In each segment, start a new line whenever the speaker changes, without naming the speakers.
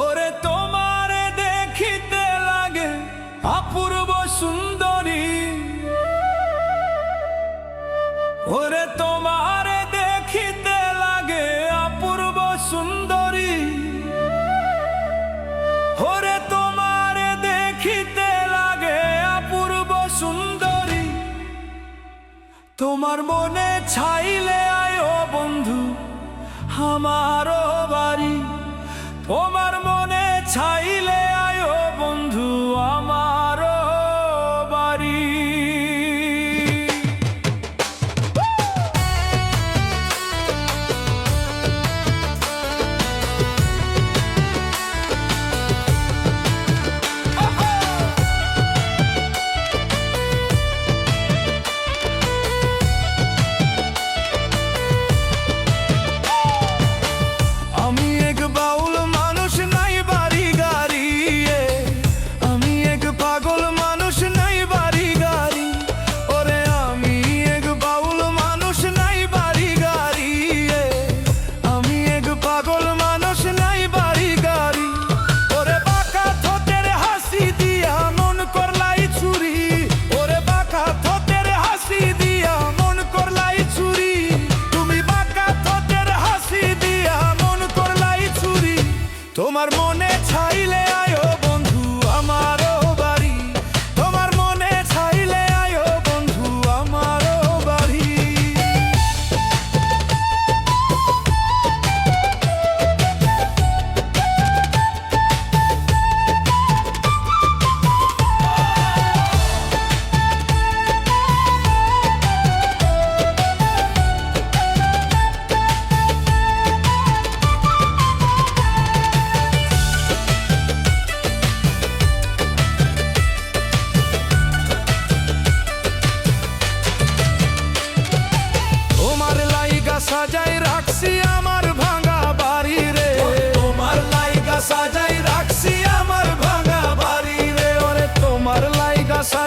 ওরে তোমার দেখিতে লাগে অপূর্ব সুন্দরী। ওরে তোমার তোমার মনে ছাইলে আয় বন্ধু আমারও বাড়ি। তোমার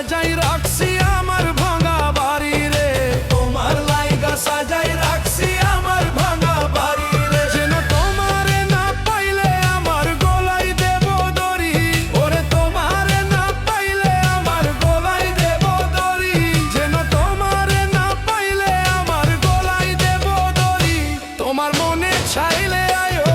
সাজাই রাখছি আমার ভাঙা রে। তোমার লাইগা সাজাই রাখছি আমার ভাঙা বাড়ি যেন তোমারে না পাইলে আমার গলাই দেব দড়ি। ওরে তোমারে না পাইলে আমার গলাই দেব দড়ি। যেন তোমারে না পাইলে আমার গলাই দেব দড়ি। তোমার মনে চাইলে আয়ো